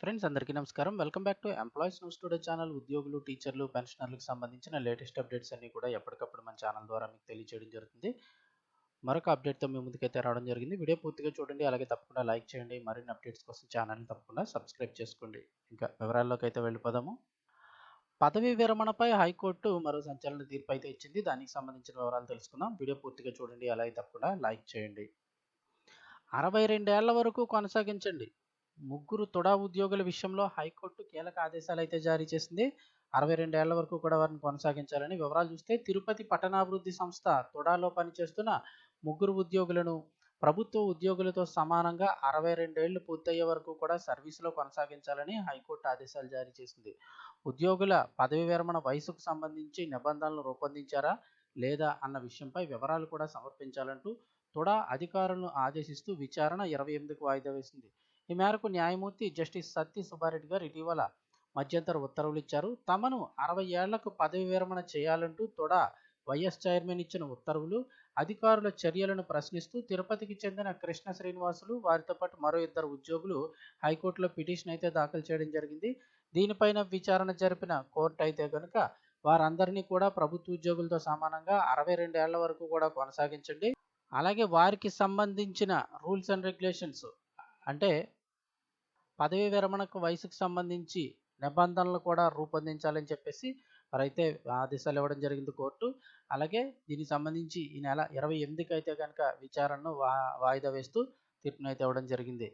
Friends అందరికీ నమస్కారం. Welcome back to employees news today channel ఉద్యోగులు టీచర్లు పెన్షనర్లకు సంబంధించిన లేటెస్ట్ అప్డేట్స్ అన్ని కూడా ఎప్పటికప్పుడు మన ఛానల్ ద్వారా మీకు తెలియజేయడం జరుగుతుంది. మరొక అప్డేట్తో మీ ముందుకైతే రావడం జరిగింది. వీడియో పూర్తిగా చూడండి. అలాగే తప్పకుండా లైక్ చేయండి. మరిన్ని అప్డేట్స్ కోసం ఛానల్ని తప్పకుండా సబ్స్క్రైబ్ చేసుకోండి. ఇంకా వివరాల్లోకి అయితే వెళ్ళిపోదాము. పదవీ విరమణపై హైకోర్టు మరో సంచలన తీర్పు అయితే ఇచ్చింది. దానికి సంబంధించిన వివరాలు తెలుసుకుందాం. వీడియో పూర్తిగా చూడండి. అలాగే తప్పకుండా లైక్ చేయండి. అరవై రెండేళ్ళ వరకు కొనసాగించండి. ముగ్గురు తొడా ఉద్యోగుల విషయంలో హైకోర్టు కీలక ఆదేశాలు అయితే జారీ చేసింది. అరవై రెండేళ్ళ వరకు కూడా వారిని కొనసాగించాలని వివరాలు చూస్తే తిరుపతి పట్టణాభివృద్ధి సంస్థ తొడాలో పనిచేస్తున్న ముగ్గురు ఉద్యోగులను ప్రభుత్వ ఉద్యోగులతో సమానంగా అరవై రెండేళ్ళు పూర్తయ్యే వరకు కూడా సర్వీసులో కొనసాగించాలని హైకోర్టు ఆదేశాలు జారీ చేసింది. ఉద్యోగుల పదవి విరమణ వయసుకు సంబంధించి నిబంధనలు రూపొందించారా లేదా అన్న విషయంపై వివరాలు కూడా సమర్పించాలంటూ తొడా అధికారులను ఆదేశిస్తూ విచారణ ఇరవై ఎనిమిదికి వాయిదా వేసింది. ఈ మేరకు న్యాయమూర్తి జస్టిస్ సత్య సుబ్బారెడ్డి గారు ఇటీవల మధ్యంతర ఉత్తర్వులు ఇచ్చారు. తమను అరవై ఏళ్ళకు పదవి విరమణ చేయాలంటూ తొడా వైఎస్ చైర్మన్ ఇచ్చిన ఉత్తర్వులు అధికారుల చర్యలను ప్రశ్నిస్తూ తిరుపతికి చెందిన కృష్ణ శ్రీనివాసులు వారితో పాటు మరో ఇద్దరు ఉద్యోగులు హైకోర్టులో పిటిషన్ అయితే దాఖలు చేయడం జరిగింది. దీనిపైన విచారణ జరిపిన కోర్టు అయితే కనుక వారందరినీ కూడా ప్రభుత్వ ఉద్యోగులతో సమానంగా అరవై రెండేళ్ళ వరకు కూడా కొనసాగించండి. అలాగే వారికి సంబంధించిన రూల్స్ అండ్ రెగ్యులేషన్స్ అంటే పదవీ విరమణకు వయసుకు సంబంధించి నిబంధనలు కూడా రూపొందించాలని చెప్పేసి వారైతే ఆదేశాలు ఇవ్వడం జరిగింది కోర్టు. అలాగే దీనికి సంబంధించి ఈ నెల ఇరవై ఎనిమిదికి అయితే కనుక విచారణను వా వాయిదా వేస్తూ తీర్పునైతే ఇవ్వడం జరిగింది.